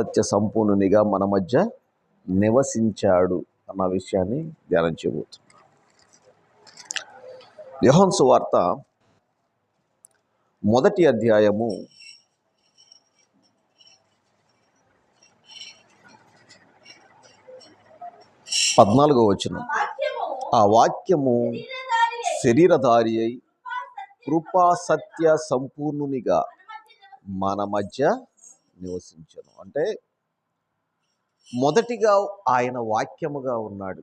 సత్య సంపూర్ణునిగా మన మధ్య నివసించాడు అన్న విషయాన్ని ధ్యానం చేయబోతున్నాం. యహోన్సు వార్త మొదటి అధ్యాయము పద్నాలుగో వచనం. ఆ వాక్యము శరీరధారి అయి కృపా సత్య సంపూర్ణునిగా మన మధ్య నివసించను. అంటే మొదటిగా ఆయన వాక్యముగా ఉన్నాడు.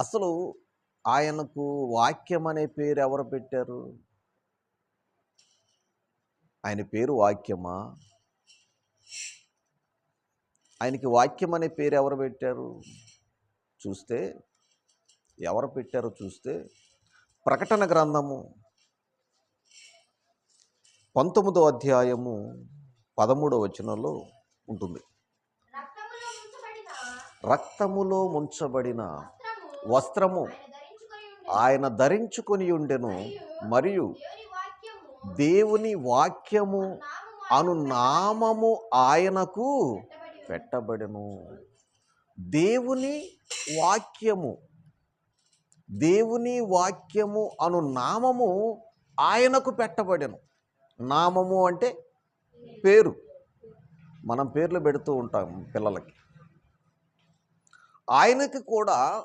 అసలు ఆయనకు వాక్యం అనే పేరు ఎవరు పెట్టారు? ఆయన పేరు వాక్యమా? ఆయనకి వాక్యం అనే పేరు ఎవరు పెట్టారు? చూస్తే ఎవరు పెట్టారో చూస్తే ప్రకటన గ్రంథము పంతొమ్మిదో అధ్యాయము పదమూడో వచనంలో ఉంటుంది. రక్తములో ముంచబడిన? వస్త్రము ఆయన ధరించుకొని ఉండెను. మరియు దేవుని వాక్యము అను నామము ఆయనకు పెట్టబడి పెట్టబడెను. దేవుని వాక్యము దేవుని వాక్యము అను నామము ఆయనకు పెట్టబడెను. నామము అంటే పేరు. మనం పేర్లు పెడుతూ ఉంటాం పిల్లలకి. ఆయనకి కూడా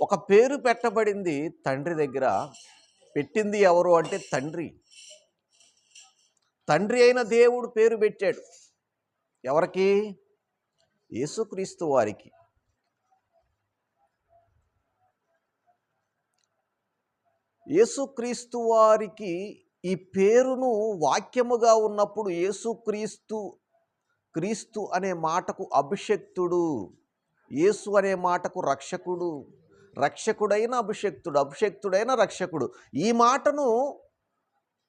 ఒక పేరు పెట్టబడింది తండ్రి దగ్గర. పెట్టింది ఎవరు అంటే తండ్రి. తండ్రి అయిన దేవుడు పేరు పెట్టాడు. ఎవరికి? యేసుక్రీస్తు వారికి. యేసుక్రీస్తు వారికి ఈ పేరును వాక్యముగా ఉన్నప్పుడు యేసుక్రీస్తు క్రీస్తు అనే మాటకు అభిషక్తుడు యేసు అనే మాటకు రక్షకుడు రక్షకుడైన అభిషక్తుడు అభిషక్తుడైన రక్షకుడు. ఈ మాటను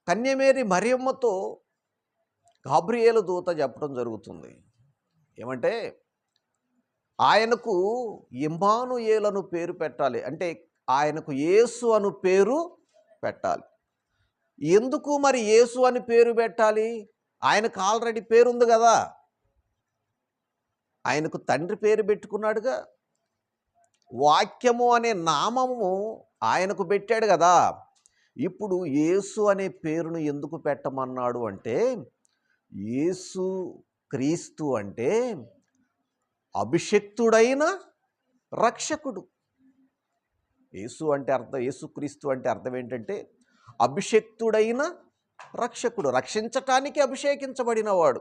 కన్యమేరి మరియమ్మతో గాబ్రియేలు దూత చెప్పడం జరుగుతుంది. ఏమంటే ఆయనకు ఇమానుయేలను పేరు పెట్టాలి. అంటే ఆయనకు యేసు అను పేరు పెట్టాలి. ఎందుకు మరి యేసు అని పేరు పెట్టాలి? ఆయనకు ఆల్రెడీ పేరుంది కదా. ఆయనకు తండ్రి పేరు పెట్టుకున్నాడుగా. వాక్యము అనే నామము ఆయనకు పెట్టాడు కదా. ఇప్పుడు యేసు అనే పేరును ఎందుకు పెట్టమన్నాడు అంటే యేసు క్రీస్తు అంటే అభిషక్తుడైన రక్షకుడు. యేసు అంటే అర్థం యేసుక్రీస్తు అంటే అర్థం ఏంటంటే అభిషక్తుడైన రక్షకుడు. రక్షించటానికి అభిషేకించబడినవాడు.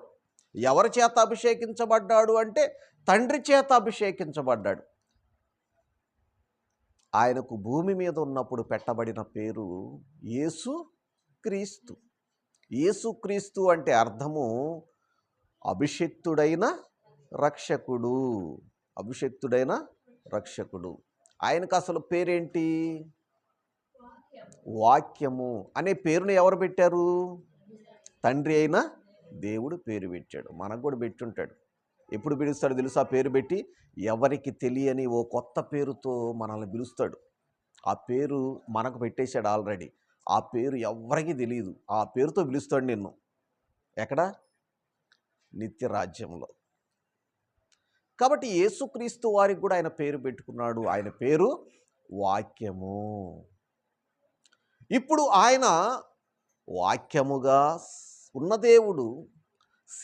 ఎవరి చేత అభిషేకించబడ్డాడు అంటే తండ్రి చేత అభిషేకించబడ్డాడు. ఆయనకు భూమి మీద ఉన్నప్పుడు పెట్టబడిన పేరు యేసు క్రీస్తు. యేసుక్రీస్తు అంటే అర్థము అభిషక్తుడైన రక్షకుడు. అభిషక్తుడైన రక్షకుడు. ఆయనకు అసలు పేరేంటి? వాక్యము అనే పేరును ఎవరు పెట్టారు? తండ్రి అయిన దేవుడు పేరు పెట్టాడు. మనకు కూడా పెట్టుంటాడు. ఎప్పుడు పిలుస్తాడు ఆ పేరు పెట్టి ఎవరికి తెలియని ఓ కొత్త పేరుతో మనల్ని పిలుస్తాడు. ఆ పేరు మనకు పెట్టేశాడు ఆల్రెడీ. ఆ పేరు ఎవరికి తెలియదు ఆ పేరుతో పిలుస్తాడు నిన్ను. ఎక్కడ? నిత్య రాజ్యంలో. కాబట్టి యేసుక్రీస్తు వారికి కూడా ఆయన పేరు పెట్టుకున్నాడు. ఆయన పేరు వాక్యము. ఇప్పుడు ఆయన వాక్యముగా ఉన్న దేవుడు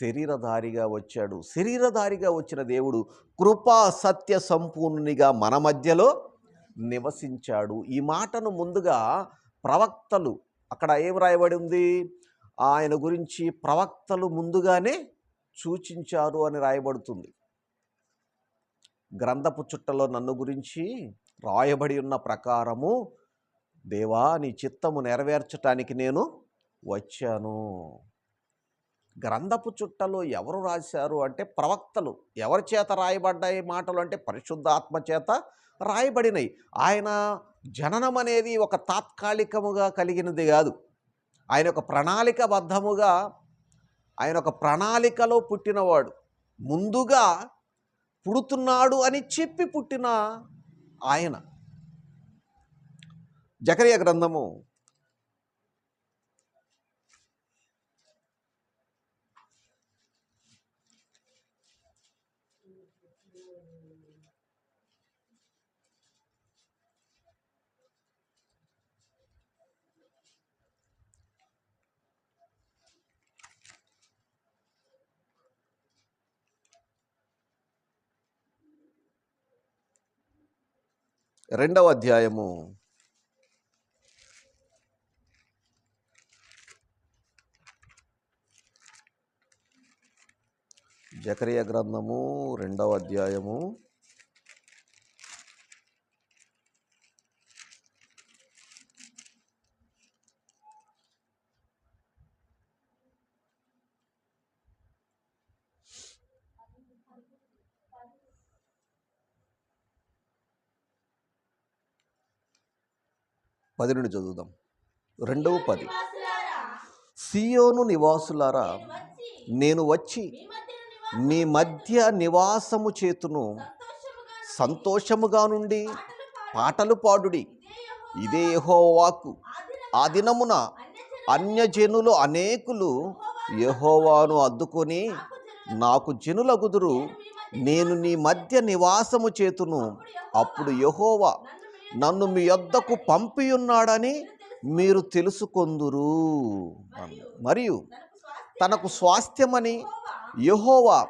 శరీరధారిగా వచ్చాడు. శరీరధారిగా వచ్చిన దేవుడు కృపా సత్య సంపూర్ణునిగా మన మధ్యలో నివసించాడు. ఈ మాటను ముందుగా ప్రవక్తలు అక్కడ ఏం రాయబడి ఉంది? ఆయన గురించి ప్రవక్తలు ముందుగానే సూచించారు అని రాయబడుతుంది. గ్రంథపు చుట్టలో నన్ను గురించి రాయబడి ఉన్న ప్రకారము దేవా నీ చిత్తము నెరవేర్చటానికి నేను వచ్చాను. గ్రంథపు చుట్టలో ఎవరు రాశారు అంటే ప్రవక్తలు. ఎవరి చేత రాయబడ్డాయి మాటలు అంటే పరిశుద్ధాత్మ చేత రాయబడినాయి. ఆయన జననం అనేది ఒక తాత్కాలికముగా కలిగినది కాదు. ఆయన ఒక ప్రణాళికబద్ధముగా ఆయన ఒక ప్రణాళికలో పుట్టినవాడు. ముందుగా పుడుతున్నాడు అని చెప్పి పుట్టిన ఆయన. జకరియ గ్రంథము. రెండవ అధ్యాయము. జకరియ గ్రంథము రెండవ అధ్యాయము. పది నుండి చదువుదాం. రెండవ పది. సియోను నివాసులారా నేను వచ్చి మీ మధ్య నివాసము చేతును సంతోషముగా నుండి పాటలు పాడుడి. ఇదే యహోవాకు ఆ దినమున అన్యజనులు అనేకులు యహోవాను అద్దుకొని నాకు జనులగుదురు నేను నీ మధ్య నివాసము చేతును. అప్పుడు యహోవా నన్ను మీ యొద్దకు పంపియున్నాడని మీరు తెలుసుకొందురు. మరియు తనకు స్వాస్థ్యమని యహోవా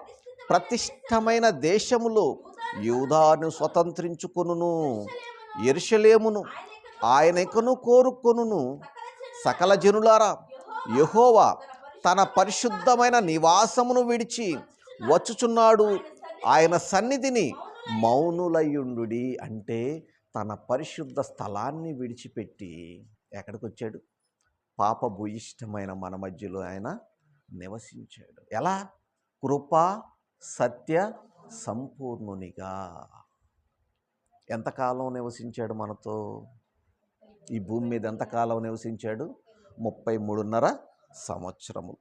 ప్రతిష్టమైన దేశములో యూదాను స్వతంత్రించుకొనును ఎరుషలేమును ఆయనకును కోరుకొనును. సకల జనులారా యహోవా తన పరిశుద్ధమైన నివాసమును విడిచి వచ్చుచున్నాడు. ఆయన సన్నిధిని మౌనులయ్యుండు అంటే తన పరిశుద్ధ స్థలాన్ని విడిచిపెట్టి ఎక్కడికి వచ్చాడు పాప భూయిష్టమైన మన మధ్యలో ఆయన నివసించాడు. ఎలా? కృప సత్య సంపూర్ణునిగా. ఎంతకాలం నివసించాడు మనతో? ఈ భూమి మీద ఎంతకాలం నివసించాడు? ముప్పై మూడున్నర సంవత్సరములు.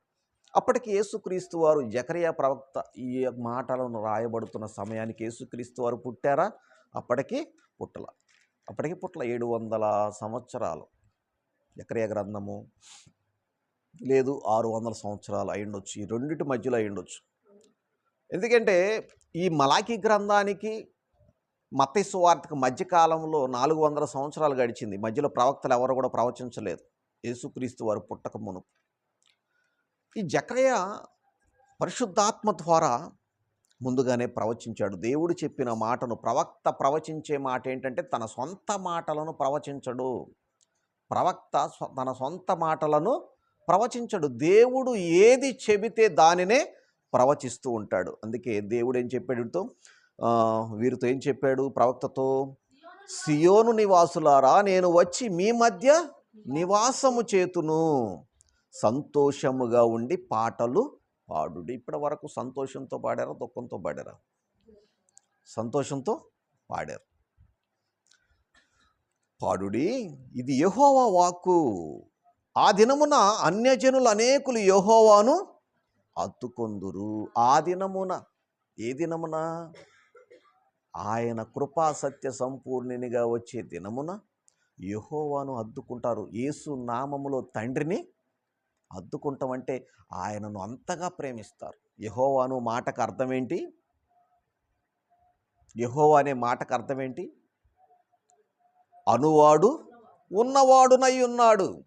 అప్పటికి యేసుక్రీస్తు వారు జకరియా ప్రవక్త ఈ మాటలను రాయబడుతున్న సమయానికి యేసుక్రీస్తు వారు పుట్టారా? అప్పటికి పుట్టల. అప్పటికి పుట్టల ఏడు వందల సంవత్సరాలు. జకరియా గ్రంథము. లేదు ఆరు వందల సంవత్సరాలు అయ్యుండొచ్చు. ఈ రెండింటి మధ్యలో అయ్యుండొచ్చు. ఎందుకంటే ఈ మలాఖీ గ్రంథానికి మత్తయి మధ్యకాలంలో నాలుగు వందల సంవత్సరాలు గడిచింది. మధ్యలో ప్రవక్తలు ఎవరు కూడా ప్రవచించలేదు. యేసుక్రీస్తు వారు పుట్టక మునుపు. ఈ జకరయ పరిశుద్ధాత్మ ద్వారా ముందుగానే ప్రవచించాడు. దేవుడు చెప్పిన మాటను ప్రవక్త ప్రవచించే మాట ఏంటంటే తన సొంత మాటలను ప్రవచించడు. ప్రవక్త తన సొంత మాటలను ప్రవచించడు. దేవుడు ఏది చెబితే దానినే ప్రవచిస్తూ ఉంటాడు. అందుకే దేవుడు ఏం చెప్పాడు వీరితో వీరితో ఏం చెప్పాడు? ప్రవక్తతో సియోను నివాసులారా నేను వచ్చి మీ మధ్య నివాసము చేతును. సంతోషముగా ఉండి పాటలు పాడుడి. ఇప్పటి వరకు సంతోషంతో పాడారా? దుఃఖంతో పాడారా? సంతోషంతో పాడారు. పాడుడి ఇది యహోవా వాక్కు. ఆ దినమున అన్యజనులు అనేకులు యహోవాను అత్తుకొందురు ఆ దినమున ఏ దినమున? ఆయన కృపా సత్య సంపూర్ణినిగా వచ్చే దినమున యహోవాను అద్దుకుంటారు యేసు నామములో తండ్రిని అద్దుకుంటామంటే ఆయనను అంతగా ప్రేమిస్తారు. యహోవాను మాటకు అర్థం ఏంటి అనే మాటకు అర్థం ఏంటి అనువాడు ఉన్నవాడునై ఉన్నాడు.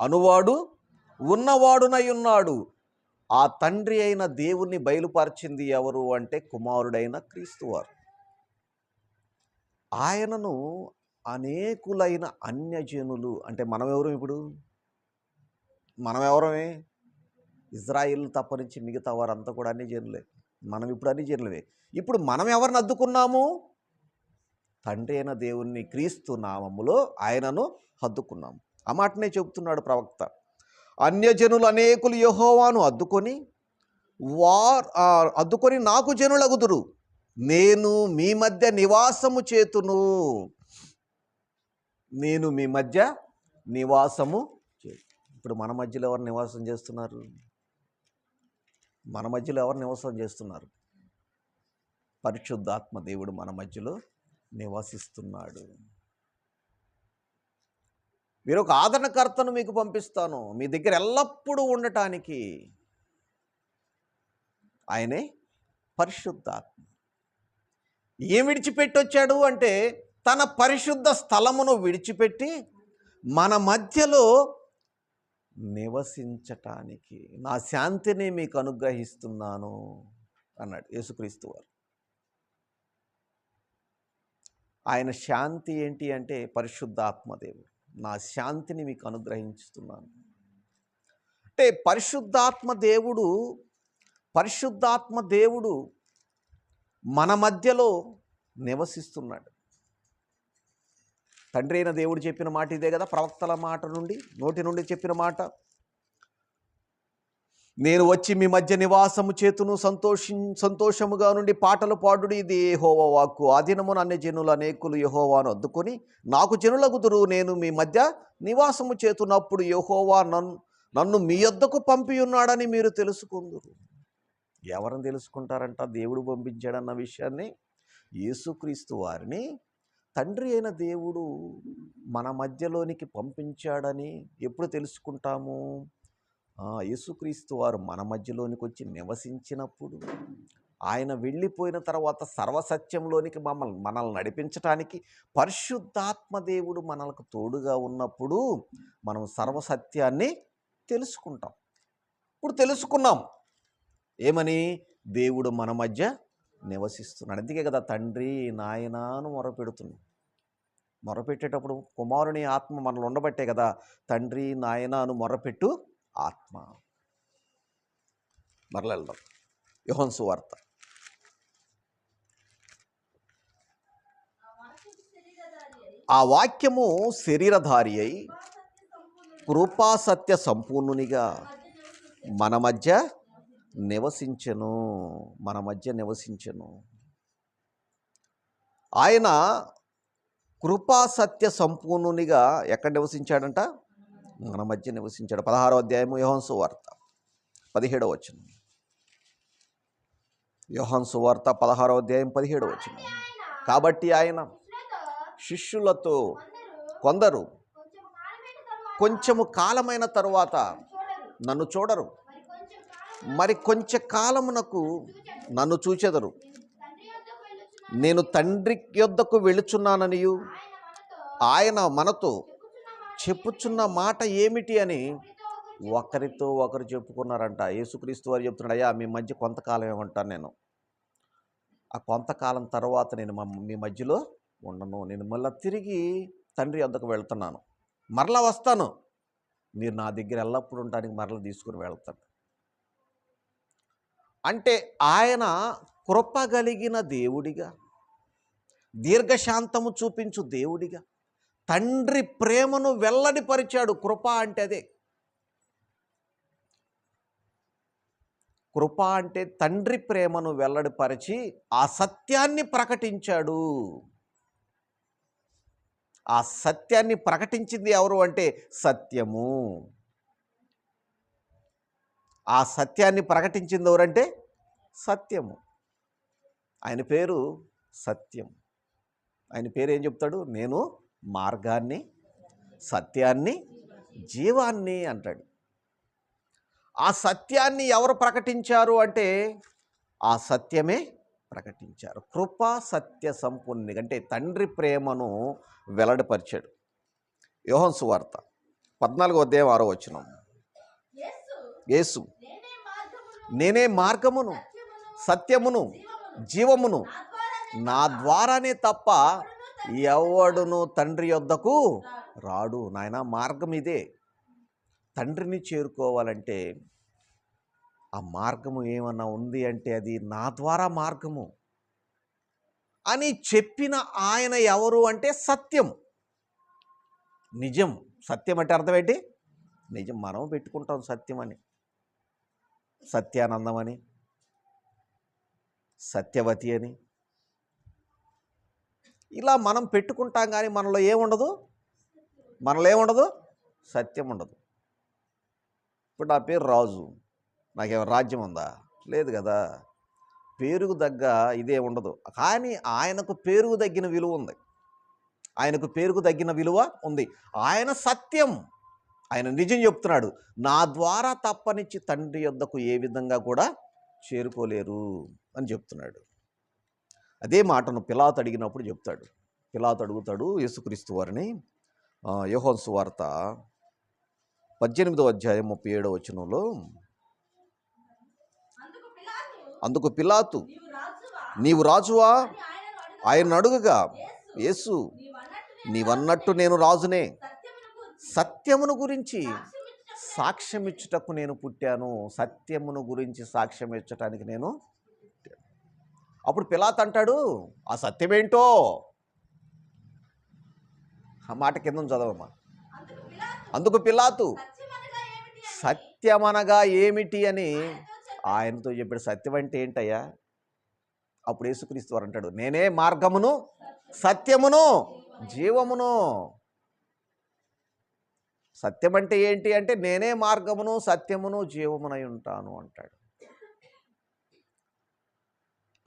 అనువాడు ఉన్నవాడునై ఉన్నాడు. ఆ తండ్రి అయిన దేవుణ్ణి బయలుపరిచింది ఎవరు అంటే కుమారుడైన క్రీస్తువారు ఆయనను అనేకులైన అన్యజనులు అంటే మనం ఎవరు ఇప్పుడు? మనం ఎవరమే? ఇజ్రాయిల్ తప్ప నుంచి మిగతా వారంతా కూడా అన్ని జనులే మనం ఇప్పుడు అన్ని జనులవే ఇప్పుడు మనం ఎవరిని అద్దుకున్నాము? తండ్రి అయిన దేవుణ్ణి క్రీస్తు నామములో ఆయనను హద్దుకున్నాము. ఆ మాటనే చెబుతున్నాడు ప్రవక్త. అన్యజనులు అనేకులు యహోవాను అద్దుకొని వార్ అద్దుకొని నాకు జనులగుదురు. నేను మీ మధ్య నివాసము చేతును. నేను మీ మధ్య నివాసము చే ఇప్పుడు మన మధ్యలో ఎవరు నివాసం చేస్తున్నారు? మన మధ్యలో ఎవరు నివాసం చేస్తున్నారు? పరిశుద్ధాత్మ దేవుడు మన మధ్యలో నివసిస్తున్నాడు. మీరు ఒక ఆదరణకర్తను మీకు పంపిస్తాను. మీ దగ్గర ఎల్లప్పుడూ ఉండటానికి ఆయనే పరిశుద్ధాత్మ. ఏం విడిచిపెట్టి వచ్చాడు అంటే తన పరిశుద్ధ స్థలమును విడిచిపెట్టి మన మధ్యలో నివసించటానికి నా శాంతిని మీకు అనుగ్రహిస్తున్నాను అన్నాడు యేసుక్రీస్తు వారు. ఆయన శాంతి ఏంటి అంటే పరిశుద్ధాత్మదేవుడు నా శాంతిని మీకు అనుగ్రహించుతున్నాను. అంటే పరిశుద్ధాత్మ దేవుడు పరిశుద్ధాత్మ దేవుడు మన మధ్యలో నివసిస్తున్నాడు. తండ్రి అయిన దేవుడు చెప్పిన మాట ఇదే కదా ప్రవక్తల మాట నుండి నోటి నుండి చెప్పిన మాట. నేను వచ్చి మీ మధ్య నివాసము చేతును సంతోషి సంతోషముగా నుండి పాటలు పాడుడి. ఇది యెహోవా వాక్కు. ఆదినము అన్ని జనులు అనేకులు యహోవాను అద్దుకొని నాకు జనులగుదురు. నేను మీ మధ్య నివాసము చేతున్నప్పుడు యహోవా నన్ను నన్ను మీ యొద్దకు పంపి ఉన్నాడని మీరు తెలుసుకుందురు. ఎవరిని తెలుసుకుంటారంట? దేవుడు పంపించాడన్న విషయాన్ని యేసుక్రీస్తు వారిని తండ్రి అయిన దేవుడు మన మధ్యలోనికి పంపించాడని ఎప్పుడు తెలుసుకుంటాము? ఆ, యేసుక్రీస్తు వారు మన మధ్యలోనికి వచ్చి నివసించినప్పుడు ఆయన వెళ్ళిపోయిన తర్వాత సర్వసత్యంలోనికి మమ్మల్ని మనల్ని నడిపించటానికి పరిశుద్ధాత్మ దేవుడు మనకు తోడుగా ఉన్నప్పుడు మనం సర్వసత్యాన్ని తెలుసుకుంటాం. ఇప్పుడు తెలుసుకున్నాం. ఏమని? దేవుడు మన మధ్య నివసిస్తున్నాడు. అందుకే కదా తండ్రి నాయనాను మొరపెడుతున్నాం. మొరపెట్టేటప్పుడు కుమారుని ఆత్మ మనలో ఉండబట్టే కదా తండ్రి నాయనాను మొరపెట్టు ఆత్మ. మరల వెళ్దాం. యోహన్సు వార్త ఆ వాక్యము శరీరధారి అయి కృపాసత్య సంపూర్ణునిగా మన మధ్య నివసించెను. మన మధ్య నివసించెను. ఆయన కృపాసత్య సంపూర్ణునిగా ఎక్కడ నివసించాడంట? మన మధ్య నివసించాడు. పదహారో అధ్యాయము యోహన్సు వార్త పదిహేడవ వచ్చిన యోహన్సు వార్త పదహారో అధ్యాయం పదిహేడవ వచ్చిన కాబట్టి ఆయన శిష్యులతో కొందరు కొంచెము కాలమైన తరువాత నన్ను చూడరు. మరి కొంచెం కాలమునకు నన్ను చూచెదరు. నేను తండ్రి యొద్దకు వెళుచున్నాననియు ఆయన మనతో చెప్పుచున్న మాట ఏమిటి అని ఒకరితో ఒకరు చెప్పుకున్నారంట. యేసుక్రీస్తు వారు చెప్తున్నాడు అయ్యా మీ మధ్య కొంతకాలమే ఉంటాను నేను? ఆ కొంతకాలం తర్వాత నేను మీ మధ్యలో ఉండను. నేను మళ్ళీ తిరిగి తండ్రి వద్దకు వెళ్తున్నాను. మరలా వస్తాను. మీరు నా దగ్గర ఎల్లప్పుడు ఉండడానికి మరలా తీసుకుని వెళ్తాను. అంటే ఆయన కృప కలిగిన దేవుడిగా దీర్ఘశాంతము చూపించు దేవుడిగా తండ్రి ప్రేమను వెల్లడిపరిచాడు. కృప అంటే అదే. కృప అంటే తండ్రి ప్రేమను వెల్లడిపరిచి ఆ సత్యాన్ని ప్రకటించాడు. ఆ సత్యాన్ని ప్రకటించింది ఎవరు అంటే సత్యము. ఆ సత్యాన్ని ప్రకటించింది ఎవరంటే సత్యము. ఆయన పేరు సత్యం. ఆయన పేరు ఏం చెప్తాడు? నేను మార్గాన్ని సత్యాన్ని జీవాన్ని అంటాడు. ఆ సత్యాన్ని ఎవరు ప్రకటించారు అంటే ఆ సత్యమే ప్రకటించారు. కృపా సత్య సంపూర్ణి అంటే తండ్రి ప్రేమను వెల్లడిపరిచాడు. యోహన్ సువార్త పద్నాలుగో అధ్యాయం ఆరో వచ్చిన యేసు నేనే మార్గమును సత్యమును జీవమును నా ద్వారానే తప్ప ఎవడును తండ్రి యొద్దకు రాడు. నాయన మార్గం ఇదే. తండ్రిని చేరుకోవాలంటే ఆ మార్గము ఏమన్నా ఉంది అంటే అది నా ద్వారా మార్గము అని చెప్పిన ఆయన ఎవరు అంటే సత్యం. నిజం. సత్యం అంటే అర్థం ఏంటి? నిజం. మనం పెట్టుకుంటాం సత్యం అని. సత్యానందం అని. సత్యవతి అని. ఇలా మనం పెట్టుకుంటాం కానీ మనలో ఏముండదు? మనలో ఏముండదు సత్యం ఉండదు ఇప్పుడు నా పేరు రాజు. నాకేమో రాజ్యం ఉందా? లేదు కదా. పేరుకు తగ్గ ఇదే ఉండదు. కానీ ఆయనకు పేరుకు తగ్గిన విలువ ఉంది. ఆయనకు పేరుకు తగ్గిన విలువ ఉంది. ఆయన సత్యం. ఆయన నిజం చెప్తున్నాడు. నా ద్వారా తప్పనిచ్చి తండ్రి యొద్దకు ఏ విధంగా కూడా చేరుకోలేరు అని చెప్తున్నాడు. అదే మాటను పిలాత్ అడిగినప్పుడు చెప్తాడు. పిలాత్ అడుగుతాడు యేసుక్రీస్తు వారిని ఆ, వార్త సువార్త పద్దెనిమిదో అధ్యాయం ముప్పై ఏడో వచనంలో అందుకు పిలాతు నీవు రాజువా? అడుగగా ఆయన అడుగుగా యేసు నీవన్నట్టు నేను రాజునే. సత్యమును గురించి సాక్ష్యమిచ్చుటకు సాక్ష్యం ఇచ్చుటకు నేను పుట్టాను. సత్యమును గురించి సాక్ష్యం ఇచ్చటానికి నేను అప్పుడు పిలాత్ అంటాడు ఆ సత్యమేంటో? ఆ మాట కింద చదవమ్మా. అందుకు పిలాతు సత్యమనగా ఏమిటి అని ఆయనతో ఆయనతో చెప్పాడు. సత్యం అంటే ఏంటయ్యా? అప్పుడు యేసుక్రీస్తు వారు అంటాడు నేనే మార్గమును సత్యమును జీవమును. సత్యం అంటే ఏంటి అంటే నేనే మార్గమును సత్యమును జీవమునై ఉంటాను అంటాడు.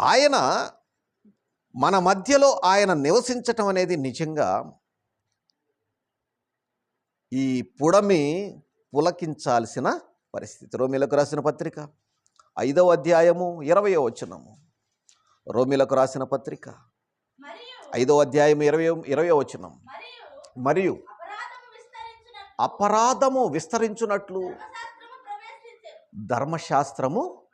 ఆయన మన మధ్యలో ఆయన నివసించటం అనేది నిజంగా ఈ పుడమి పులకించాల్సిన పరిస్థితి. రోమిలకు రాసిన పత్రిక ఐదవ అధ్యాయము ఇరవయో వచనము. రోమిలకు రాసిన పత్రిక ఐదవ అధ్యాయం ఇరవై ఇరవై వచనం. మరియు అపరాధము విస్తరించినట్లు విస్తరించున్నట్లు ధర్మశాస్త్రము.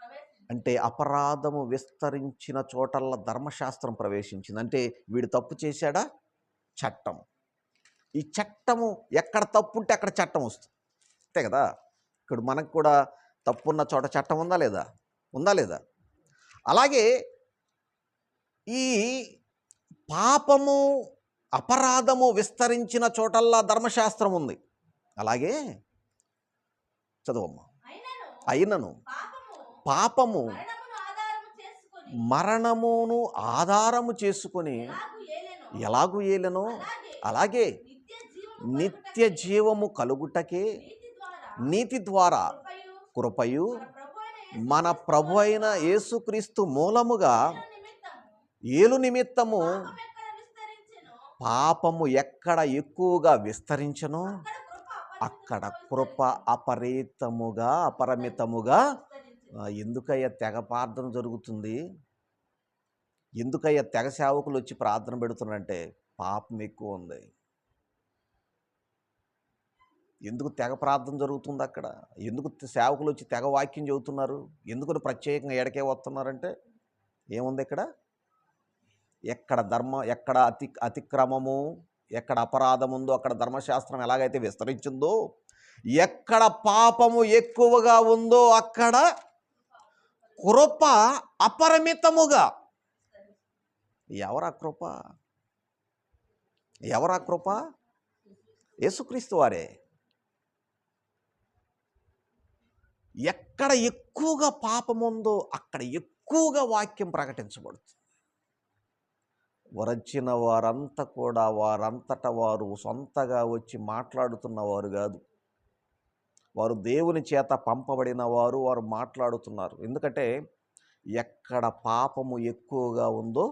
అంటే అపరాధము విస్తరించిన చోటల్లా ధర్మశాస్త్రం ప్రవేశించింది. అంటే వీడు తప్పు చేశాడా? చట్టం. ఈ చట్టము ఎక్కడ తప్పు ఉంటే అక్కడ చట్టం వస్తుంది అంతే కదా? ఇక్కడ మనకు కూడా తప్పు ఉన్న చోట చట్టం ఉందా లేదా? ఉందా లేదా? అలాగే ఈ పాపము అపరాధము విస్తరించిన చోటల్లా ధర్మశాస్త్రం ఉంది. అలాగే చదవమ్మా. అయినను. అయినను. పాపము మరణమును ఆధారము చేసుకొని ఎలాగు ఏలెనో, అలాగే నిత్య జీవము కలుగుటకే నీతి ద్వారా కృపయు మన ప్రభు అయిన యేసుక్రీస్తు మూలముగా ఏలు నిమిత్తము పాపము ఎక్కడ ఎక్కువగా విస్తరించనో అక్కడ కృప అపరీతముగా అపరిమితముగా ఎందుకయ్యా తెగ ప్రార్థన జరుగుతుంది? ఎందుకయ్యా తెగ సేవకులు వచ్చి ప్రార్థన పెడుతున్నారంటే పాపం ఎక్కువ ఉంది. ఎందుకు తెగ ప్రార్థన జరుగుతుంది అక్కడ? ఎందుకు సేవకులు వచ్చి తెగ వాక్యం చెబుతున్నారు? ఎందుకు ప్రత్యేకంగా ఎడకే వస్తున్నారంటే? ఏముంది ఇక్కడ? ఎక్కడ ధర్మ ఎక్కడ అతి అతిక్రమము ఎక్కడ అపరాధం ఉందో అక్కడ ధర్మశాస్త్రం ఎలాగైతే విస్తరించిందో ఎక్కడ పాపము ఎక్కువగా ఉందో అక్కడ కృప అపరిమితముగా. ఎవరా కృప? ఎవరా కృప? యేసుక్రీస్తు వారే. ఎక్కడ ఎక్కువగా పాపం ఉందో అక్కడ ఎక్కువగా వాక్యం ప్రకటించబడుతుంది. వరచిన వారంతా కూడా వారంతట వారు సొంతగా వచ్చి మాట్లాడుతున్నవారు కాదు. వారు దేవుని చేత పంపబడిన వారు వారు మాట్లాడుతున్నారు. ఎందుకంటే ఎక్కడ పాపము ఎక్కువగా ఉందో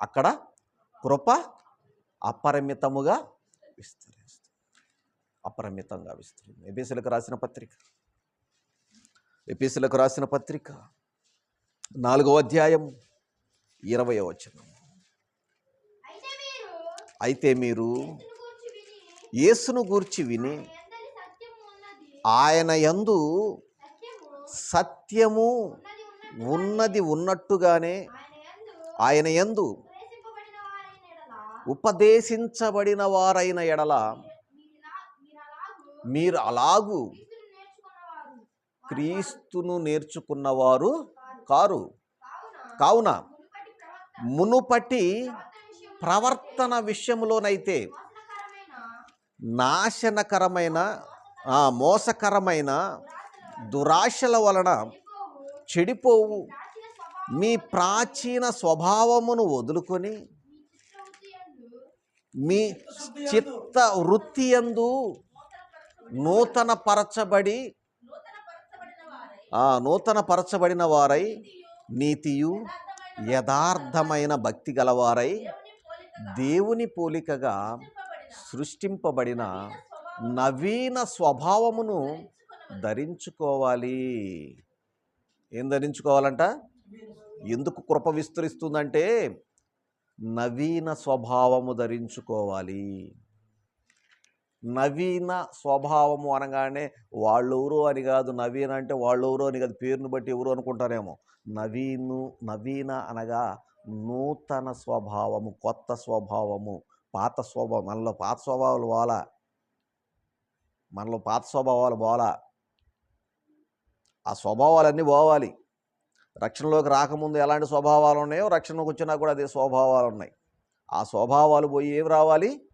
అక్కడ కృప అపరిమితముగా విస్తరిస్తుంది. అపరిమితంగా విస్తరింది ఎబీసీలకు రాసిన పత్రిక. ఎపీసీలకు రాసిన పత్రిక నాలుగవ అధ్యాయం ఇరవై వచనం. అయితే మీరు అయితే మీరు యేసును గూర్చి విని యేసును గూర్చి విని ఎందలి సత్యము ఉన్నది ఆయన యందు సత్యము ఉన్నది ఉన్నట్టుగానే ఆయన యందు ఉపదేశించబడిన వారైన ఎడల మీరు అలాగూ క్రీస్తును నేర్చుకున్నవారు కారు. కావున మునుపటి ప్రవర్తన విషయంలోనైతే నాశనకరమైన మోసకరమైన దురాశల వలన చెడిపోవు. మీ ప్రాచీన స్వభావమును వదులుకొని మీ చిత్త వృత్తి యందు నూతనపరచబడి నూతన పరచబడి నూతన పరచబడిన వారై ఆ వారై నీతియు యథార్థమైన భక్తి గలవారై దేవుని పోలికగా సృష్టింపబడిన నవీన స్వభావమును ధరించుకోవాలి. ఏం ధరించుకోవాలంట? ఎందుకు కృప విస్తరిస్తుందంటే నవీన స్వభావము ధరించుకోవాలి. నవీన స్వభావము అనగానే వాళ్ళెవరు అని కాదు నవీన అంటే వాళ్ళెవరు అని కాదు పేరును బట్టి ఎవరు అనుకుంటారేమో. నవీను నవీన అనగా నూతన స్వభావము కొత్త స్వభావము పాత స్వభావం మనలో పాత స్వభావాలు వాళ్ళ మనలో పాత స్వభావాలు పోలా ఆ స్వభావాలన్నీ పోవాలి. రక్షణలోకి రాకముందు ఎలాంటి స్వభావాలు ఉన్నాయో రక్షణకు వచ్చినా కూడా అదే స్వభావాలు ఉన్నాయి. ఆ స్వభావాలు పోయి ఏం రావాలి?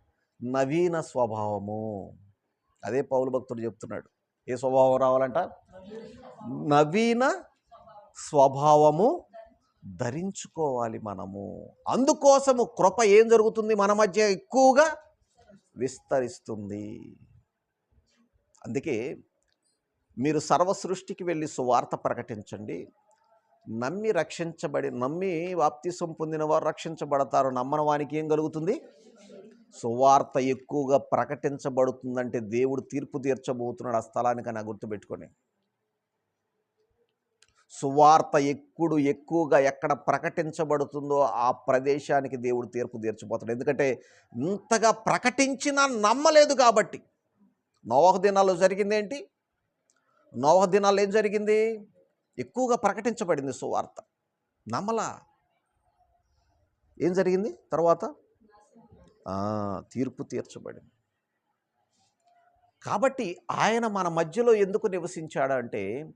నవీన స్వభావము. అదే పౌలు భక్తుడు చెప్తున్నాడు. ఏ స్వభావం రావాలంట? నవీన స్వభావము ధరించుకోవాలి మనము. అందుకోసము కృప ఏం జరుగుతుంది మన మధ్య? ఎక్కువగా విస్తరిస్తుంది. అందుకే మీరు సర్వసృష్టికి వెళ్ళి సువార్త ప్రకటించండి. నమ్మి రక్షించబడి నమ్మి వాప్తిసం పొందిన వారు రక్షించబడతారు. నమ్మని వానికి ఏం కలుగుతుంది? సువార్త ఎక్కువగా ప్రకటించబడుతుందంటే దేవుడు తీర్పు తీర్చబోతున్నాడు ఆ స్థలానికి నా గుర్తుపెట్టుకొని సువార్త ఎక్కుడు ఎక్కువగా ఎక్కడ ప్రకటించబడుతుందో ఆ ప్రదేశానికి దేవుడు తీర్పు తీర్చిపోతాడు ఎందుకంటే ఇంతగా ప్రకటించినా నమ్మలేదు కాబట్టి నోవహ దినాల్లో జరిగింది ఏంటి నోవహ దినాల్లో ఏం జరిగింది? ఎక్కువగా ప్రకటించబడింది సువార్త. నమ్మలా ఏం జరిగింది తర్వాత? తీర్పు తీర్చబడింది. కాబట్టి ఆయన మన మధ్యలో ఎందుకు నివసించాడంటే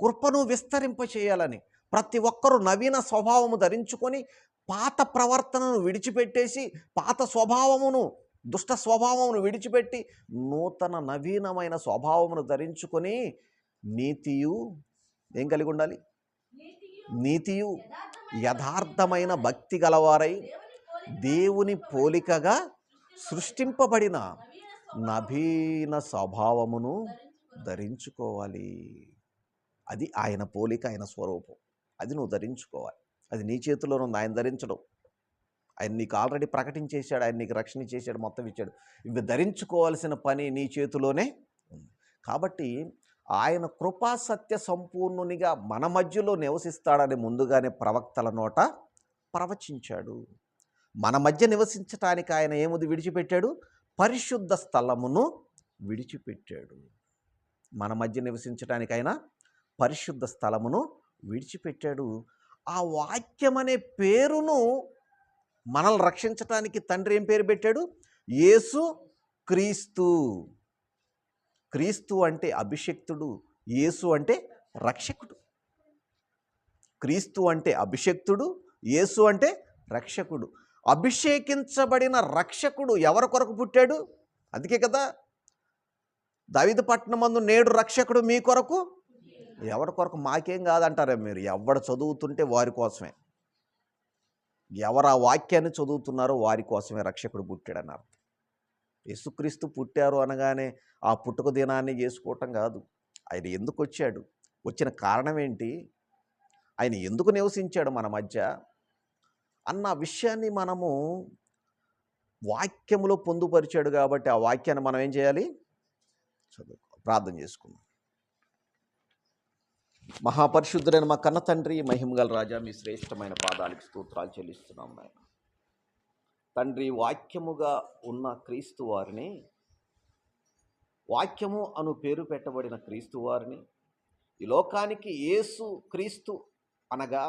కృపను విస్తరింప చేయాలని ప్రతి ఒక్కరూ నవీన స్వభావము ధరించుకొని పాత ప్రవర్తనను విడిచిపెట్టేసి పాత స్వభావమును దుష్ట స్వభావమును విడిచిపెట్టి నూతన నవీనమైన స్వభావమును ధరించుకొని నీతియు ఏం కలిగి ఉండాలి? నీతియు యథార్థమైన భక్తి గలవారై దేవుని పోలికగా సృష్టింపబడిన నవీన స్వభావమును ధరించుకోవాలి. అది ఆయన పోలిక ఆయన స్వరూపం. అది నువ్వు ధరించుకోవాలి. అది నీ చేతిలో ఉంది ఆయన ధరించడం. ఆయన నీకు ఆల్రెడీ ప్రకటించేశాడు ఆయన నీకు రక్షణ చేశాడు మొత్తం ఇచ్చాడు. ఇవి ధరించుకోవాల్సిన పని నీ చేతిలోనే ఉంది. కాబట్టి ఆయన కృపా సత్య సంపూర్ణునిగా మన మధ్యలో నివసిస్తాడని ముందుగానే ప్రవక్తల నోట ప్రవచించాడు. మన మధ్య నివసించటానికి ఆయన ఏముది విడిచిపెట్టాడు? పరిశుద్ధ స్థలమును విడిచిపెట్టాడు. మన మధ్య నివసించటానికి ఆయన పరిశుద్ధ స్థలమును విడిచిపెట్టాడు. ఆ వాక్యం అనే పేరును మనల్ని రక్షించటానికి తండ్రి ఏం పేరు పెట్టాడు? యేసు క్రీస్తు. క్రీస్తు అంటే అభిషక్తుడు యేసు అంటే రక్షకుడు. క్రీస్తు అంటే అభిషక్తుడు యేసు అంటే రక్షకుడు. అభిషేకించబడిన రక్షకుడు ఎవరి కొరకు పుట్టాడు? అందుకే కదా దావిద పట్టణమందు నేడు రక్షకుడు మీ కొరకు? ఎవరి కొరకు? మాకేం కాదంటారా మీరు. ఎవడ చదువుతుంటే వారి కోసమే. ఎవరు ఆ వాక్యాన్ని చదువుతున్నారో వారి కోసమే రక్షకుడు పుట్టాడన్నారు. యేసుక్రీస్తు పుట్టారు అనగానే ఆ పుట్టుక దినాన్ని చేసుకోవటం కాదు. ఆయన ఎందుకు వచ్చాడు? వచ్చిన కారణం ఏంటి? ఆయన ఎందుకు నివసించాడు మన మధ్య? అన్న విషయాన్ని మనము వాక్యములో పొందుపరిచాడు కాబట్టి ఆ వాక్యాన్ని మనం ఏం చేయాలి? చదువు ప్రార్థన చేసుకుందాం. మహాపరిశుద్ధుడైన మా కన్న తండ్రి మహిమగల రాజా మీ శ్రేష్టమైన పాదాలకు స్తోత్రాలు చెల్లిస్తున్నాం నాయన. తండ్రి వాక్యముగా ఉన్న క్రీస్తు వారిని వాక్యము అను పేరు పెట్టబడిన క్రీస్తు వారిని ఈ లోకానికి యేసు క్రీస్తు అనగా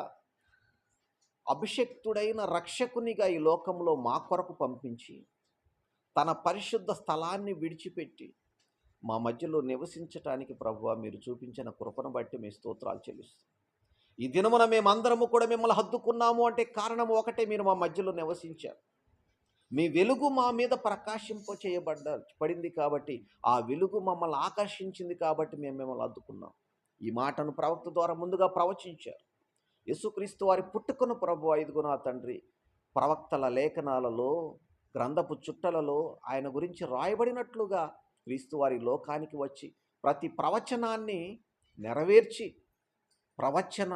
అభిషక్తుడైన రక్షకునిగా ఈ లోకంలో మా కొరకు పంపించి తన పరిశుద్ధ స్థలాన్ని విడిచిపెట్టి మా మధ్యలో నివసించటానికి ప్రభు మీరు చూపించిన కృపను బట్టి మీ స్తోత్రాలు చెల్లిస్తాం ఈ దినమున మేమందరము కూడా మిమ్మల్ని హద్దుకున్నాము అంటే కారణం ఒకటే మీరు మా మధ్యలో నివసించారు. మీ వెలుగు మా మీద ప్రకాశింప చేయబడ్డ పడింది కాబట్టి ఆ వెలుగు మమ్మల్ని ఆకర్షించింది కాబట్టి మేము మిమ్మల్ని అద్దుకున్నాం ఈ మాటను ప్రవక్త ద్వారా ముందుగా ప్రవచించారు. యేసుక్రీస్తు వారి పుట్టుకను ప్రభు ఐదుగున తండ్రి ప్రవక్తల లేఖనాలలో గ్రంథపు చుట్టలలో ఆయన గురించి రాయబడినట్లుగా క్రీస్తు వారి లోకానికి వచ్చి ప్రతి ప్రవచనాన్ని నెరవేర్చి ప్రవచన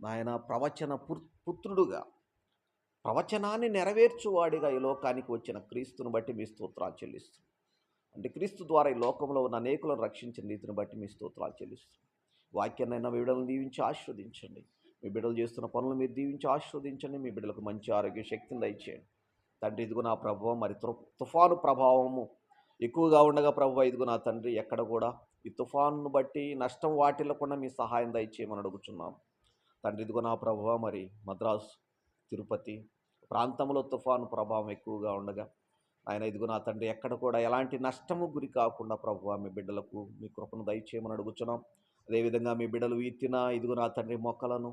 ఆయన ప్రవచన పుత్రుడుగా ప్రవచనాన్ని నెరవేర్చువాడిగా ఈ లోకానికి వచ్చిన క్రీస్తుని బట్టి మీ స్తోత్రాలు చెల్లిస్తుంది అంటే క్రీస్తు ద్వారా ఈ లోకంలో ఉన్న అనేకులను రక్షించిన రీతిని బట్టి మీ స్తోత్రాలు చెల్లిస్తుంది వాక్యాన్నైనా మీ బిడ్డలను దీవించి ఆశ్వదించండి మీ బిడ్డలు చేస్తున్న పనులు మీరు దీవించి ఆశ్వదించండి మీ బిడ్డలకు మంచి ఆరోగ్య శక్తిని దయచేయండి. తండ్రి ఇదిగో నా ప్రభావం మరి తుఫాను ప్రభావము ఎక్కువగా ఉండగా ప్రభు ఇదిగో నా తండ్రి ఎక్కడ కూడా ఈ తుఫాను బట్టి నష్టం వాటిల్లకుండా మీ సహాయం దయచేయమని అడుగుచున్నాం. తండ్రి ఇదిగో నా ప్రభువ మరి మద్రాసు తిరుపతి ప్రాంతంలో తుఫాను ప్రభావం ఎక్కువగా ఉండగా ఆయన ఇదిగో నా తండ్రి ఎక్కడ కూడా ఎలాంటి నష్టము గురి కాకుండా ప్రభు మీ బిడ్డలకు మీ కృపను దయచేయమని అడుగుతున్నాం అదేవిధంగా మీ బిడ్డలు ఈతిన ఇదిగో నా తండ్రి మొక్కలను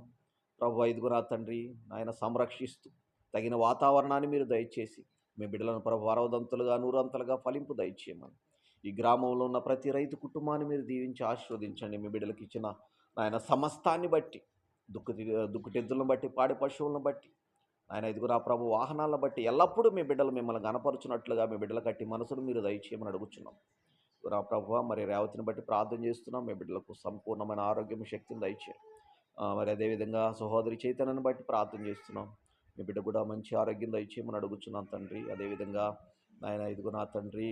ప్రభు ఇదిగో నా తండ్రి ఆయన సంరక్షిస్తూ తగిన వాతావరణాన్ని మీరు దయచేసి మీ బిడ్డలను ప్రభు వరవదంతులుగా నూరంతలుగా ఫలింపు దయచేయమని. ఈ గ్రామంలో ఉన్న ప్రతి రైతు కుటుంబాన్ని మీరు దీవించి ఆశీర్వదించండి. మీ బిడ్డలకు ఇచ్చిన ఆయన సమస్తాన్ని బట్టి దుక్కు దుక్కుటెద్దులను బట్టి పాడి పశువులను బట్టి ఆయన ఇదిగురా ప్రభు వాహనాలను బట్టి ఎల్లప్పుడూ మీ బిడ్డలు మిమ్మల్ని కనపరుచున్నట్లుగా మీ బిడ్డల కట్టి మనసును మీరు దయచేయమని అడుగుచున్నాం. నా ప్రభు మరి రేవతిని బట్టి ప్రార్థన చేస్తున్నాం. మీ బిడ్డలకు సంపూర్ణమైన ఆరోగ్యం శక్తిని దయచేయండి మరి అదేవిధంగా సహోదరి చైతన్యాన్ని బట్టి ప్రార్థన చేస్తున్నాం. మీ బిడ్డ కూడా మంచి ఆరోగ్యం దయచేయమని అడుగుచున్నాం తండ్రి. అదేవిధంగా నాయన ఇదిగో నా తండ్రి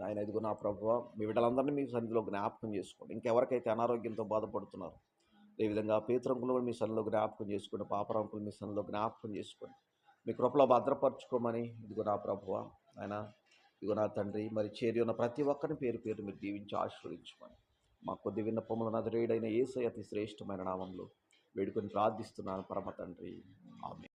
నాయన ఇదిగో నా ప్రభు మీ బిడ్డలందరినీ మీ సన్నిధిలో జ్ఞాపకం చేసుకోండి. ఇంకెవరికైతే అనారోగ్యంతో బాధపడుతున్నారు అదేవిధంగా పేతరంకులు కూడా మీ సన్నిలో జ్ఞాపకం చేసుకోండి. పాపరంకులు మీ సన్నిలో జ్ఞాపకం చేసుకోండి. మీ కృపలో భద్రపరచుకోమని ఇదిగో నా ప్రభువ ఆయన ఇదిగో నా తండ్రి మరి చేరి ఉన్న ప్రతి ఒక్కరిని పేరు పేరు మీరు దీవించి ఆశీర్వదించమని మా కొద్ది విన్నపములు నదురేడైన ఏసై అతి శ్రేష్టమైన నామంలో వేడుకొని ప్రార్థిస్తున్నాను. పరమ తండ్రి. ఆమె